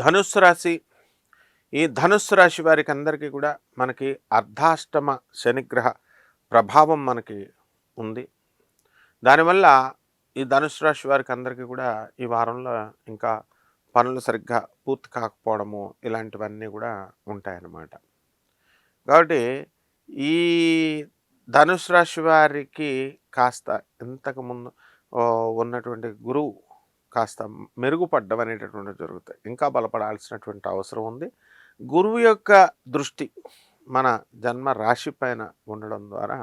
ధనుస్సు రాశి. ఈ ధనుస్సు రాశి వారికి అందరికీ కూడా మనకి అర్ధాష్టమ శనిగ్రహ ప్రభావం మనకి ఉంది. దానివల్ల ఈ ధనుసు రాశి వారికి అందరికీ కూడా ఈ వారంలో ఇంకా పనులు సరిగ్గా పూర్తి కాకపోవడము ఇలాంటివన్నీ కూడా ఉంటాయన్నమాట. కాబట్టి ఈ ధనుసు రాశి వారికి కాస్త ఇంతకుముందు ఉన్నటువంటి గురువు కాస్త మెరుగుపడ్డం అనేటటువంటి జరుగుతాయి. ఇంకా బలపడాల్సినటువంటి అవసరం ఉంది. గురువు యొక్క దృష్టి మన జన్మ రాశి పైన ఉండడం ద్వారా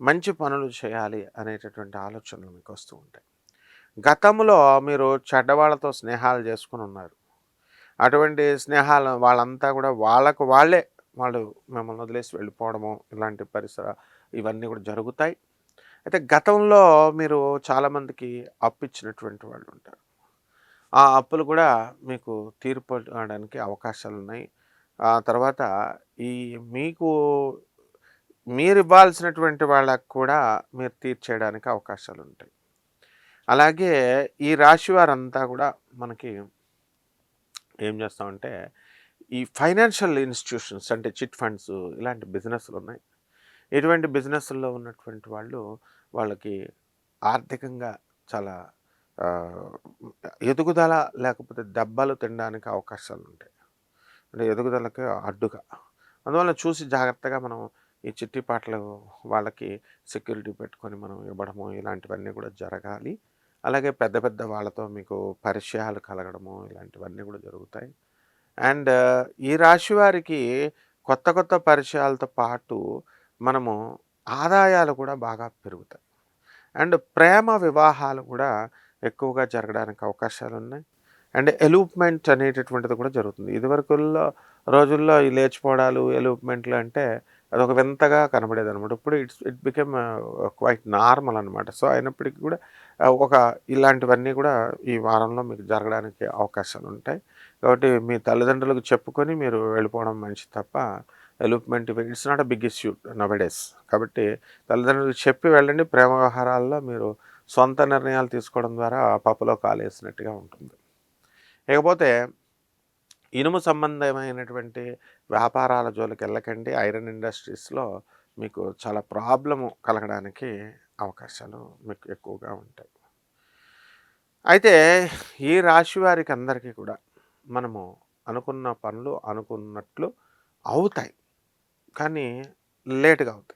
మంచి పనులు చేయాలి అనేటటువంటి ఆలోచనలు మీకు వస్తూ ఉంటాయి. గతంలో మీరు చెడ్డవాళ్ళతో స్నేహాలు చేసుకుని ఉన్నారు. అటువంటి స్నేహాలు వాళ్ళంతా కూడా వాళ్ళకు వాళ్ళే వాళ్ళు మిమ్మల్ని వదిలేసి వెళ్ళిపోవడము ఇలాంటి పరిసర ఇవన్నీ కూడా జరుగుతాయి. అయితే గతంలో మీరు చాలామందికి అప్పిచ్చినటువంటి వాళ్ళు ఉంటారు. ఆ అప్పులు కూడా మీకు తీర్పడానికి అవకాశాలు ఉన్నాయి ఆ తర్వాత ఈ మీకు మీరు ఇవ్వాల్సినటువంటి వాళ్ళకు కూడా మీరు తీర్చేయడానికి అవకాశాలు ఉంటాయి అలాగే ఈ రాశి వారంతా కూడా మనకి ఏం చేస్తామంటే ఈ ఫైనాన్షియల్ ఇన్స్టిట్యూషన్స్ అంటే చిట్ ఫండ్స్ ఇలాంటి బిజినెస్లు ఉన్నాయి ఇటువంటి బిజినెస్ల్లో ఉన్నటువంటి వాళ్ళు వాళ్ళకి ఆర్థికంగా చాలా ఎదుగుదల లేకపోతే దెబ్బలు తినడానికి అవకాశాలు ఉంటాయి అంటే ఎదుగుదలకి అడ్డుగా. అందువల్ల చూసి జాగ్రత్తగా మనం ఈ చిట్టి పాటలు వాళ్ళకి సెక్యూరిటీ పెట్టుకొని మనం ఇవ్వడము ఇలాంటివన్నీ కూడా జరగాలి. అలాగే పెద్ద పెద్ద వాళ్ళతో మీకు పరిచయాలు కలగడము ఇలాంటివన్నీ కూడా జరుగుతాయి. అండ్ ఈ రాశి వారికి కొత్త కొత్త పరిచయాలతో పాటు మనము ఆదాయాలు కూడా బాగా పెరుగుతాయి. అండ్ ప్రేమ వివాహాలు కూడా ఎక్కువగా జరగడానికి అవకాశాలు ఉన్నాయి అండ్ ఎలూప్మెంట్ అనేటటువంటిది కూడా జరుగుతుంది. ఇదివరకుల్లో రోజుల్లో ఈ లేచిపోవడాలు ఎలూప్మెంట్లు అంటే అదొక వింతగా కనబడేది అనమాట ఇప్పుడు it's it become quite normal అనమాట సో అయినప్పటికీ కూడా ఒక ఇలాంటివన్నీ కూడా ఈ వారంలో మీకు జరగడానికి అవకాశాలు ఉంటాయి కాబట్టి మీ తల్లిదండ్రులకు చెప్పుకొని మీరు వెళ్ళిపోవడం మంచిది తప్ప elopement it's not a big issue nowadays కాబట్టి తల్లిదండ్రులకు చెప్పి వెళ్ళండి. ప్రేమ వ్యవహారాల్లో మీరు సొంత నిర్ణయాలు తీసుకోవడం ద్వారా పప్పులో కాలేసినట్టుగా ఉంటుంది. ఇకపోతే ఇనుము సంబంధమైనటువంటి వ్యాపారాల జోలికి వెళ్ళకండి. ఐరన్ ఇండస్ట్రీస్లో మీకు చాలా ప్రాబ్లము కలగడానికి అవకాశాలు మీకు ఎక్కువగా ఉంటాయి. అయితే ఈ రాశి వారికి అందరికీ కూడా మనము అనుకున్న పనులు అనుకున్నట్లు అవుతాయి. కానీ లేటుగా అవుతాయి.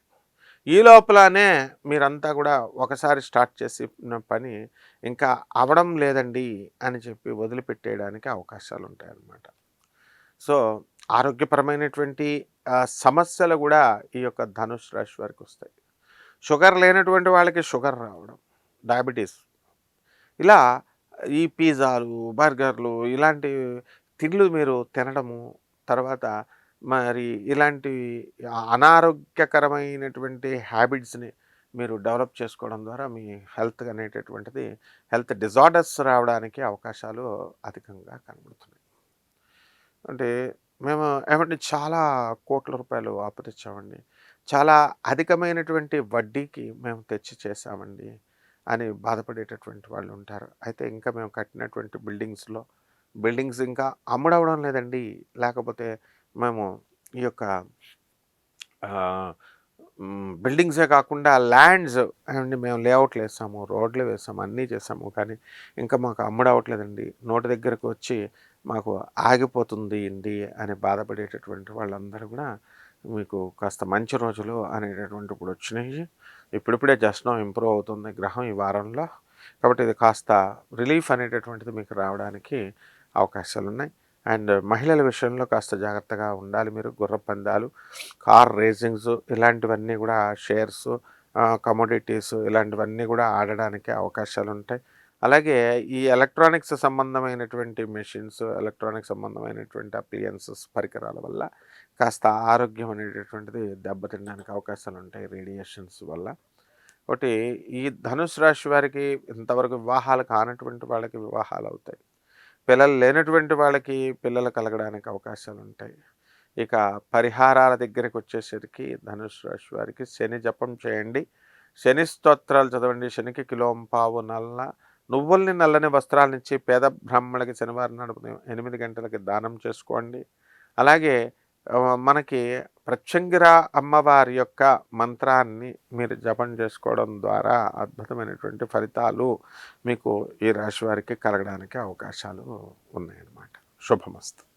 ఈ లోపలనే మీరంతా కూడా ఒకసారి స్టార్ట్ చేసిన పని ఇంకా అవడం లేదండి అని చెప్పి వదిలిపెట్టేయడానికి అవకాశాలు ఉంటాయి అన్నమాట సో ఆరోగ్యపరమైనటువంటి సమస్యలు కూడా ఈ యొక్క ధనుష్ రాశి వారికి వస్తాయి. షుగర్ లేనటువంటి వాళ్ళకి షుగర్ రావడం డయాబెటీస్. ఇలా ఈ పిజ్జాలు బర్గర్లు ఇలాంటి తిండ్లు మీరు తినడము తర్వాత మరి ఇలాంటి అనారోగ్యకరమైనటువంటి హ్యాబిట్స్ని మీరు డెవలప్ చేసుకోవడం ద్వారా మీ హెల్త్ అనేటటువంటిది హెల్త్ డిజార్డర్స్ రావడానికి అవకాశాలు అధికంగా కనబడుతున్నాయి. అంటే మేము ఏమంటే చాలా కోట్ల రూపాయలు అప్పు తెచ్చామండి చాలా అధికమైనటువంటి వడ్డీకి మేము తెచ్చి చేసామండి అని బాధపడేటటువంటి వాళ్ళు ఉంటారు. అయితే ఇంకా మేము కట్టినటువంటి బిల్డింగ్స్లో బిల్డింగ్స్ ఇంకా అమ్ముడవడం లేదండి. లేకపోతే మేము ఈ యొక్క బిల్డింగ్సే కాకుండా ల్యాండ్స్ అండ్ మేము లేఅవుట్లు వేసాము రోడ్లు వేసాము అన్నీ చేసాము కానీ ఇంకా మాకు అమ్ముడవట్లేదండి నోటి దగ్గరకు వచ్చి మాకు ఆగిపోతుంది ఇండి అని బాధపడేటటువంటి వాళ్ళందరూ కూడా మీకు కాస్త మంచి రోజులు అనేటటువంటి ఇప్పుడు వచ్చినాయి. ఇప్పుడిప్పుడే జస్ట్ ఇంప్రూవ్ అవుతుంది గ్రహం ఈ వారంలో. కాబట్టి ఇది కాస్త రిలీఫ్ అనేటటువంటిది మీకు రావడానికి అవకాశాలు ఉన్నాయి అండ్ మహిళల విషయంలో కాస్త జాగ్రత్తగా ఉండాలి మీరు. గుర్ర పందాలు కార్ రేసింగ్స్ ఇలాంటివన్నీ కూడా షేర్స్ కమోడిటీస్ ఇలాంటివన్నీ కూడా ఆడడానికి అవకాశాలు ఉంటాయి. అలాగే ఈ ఎలక్ట్రానిక్స్ సంబంధమైనటువంటి మెషిన్స్ ఎలక్ట్రానిక్ సంబంధమైనటువంటి అప్లియన్సెస్ పరికరాల వల్ల కాస్త ఆరోగ్యం అనేటటువంటిది దెబ్బతినడానికి అవకాశాలు ఉంటాయి రేడియేషన్స్ వల్ల. ఒకటి ఈ ధనుసు రాశి వారికి ఇంతవరకు వివాహాలు కానటువంటి వాళ్ళకి వివాహాలు అవుతాయి. పిల్లలు లేనటువంటి వాళ్ళకి పిల్లలు కలగడానికి అవకాశాలు ఉంటాయి ఇక పరిహారాల దగ్గరికి వచ్చేసరికి ధనుసు రాశి వారికి శని జపం చేయండి. శని స్తోత్రాలు చదవండి. శనికి కిలోంపావు నల్ల నువ్వుల్ని నల్లని వస్త్రాలనిచ్చి పేద బ్రాహ్మణులకి శనివారం నాడు ఎనిమిది గంటలకి దానం చేసుకోండి. అలాగే మనకి ప్రత్యంగిర అమ్మవారి యొక్క మంత్రాన్ని మీరు జపం చేసుకోవడం ద్వారా అద్భుతమైనటువంటి ఫలితాలు మీకు ఈ రాశి వారికి కలగడానికి అవకాశాలు ఉన్నాయన్నమాట. శుభమస్తు.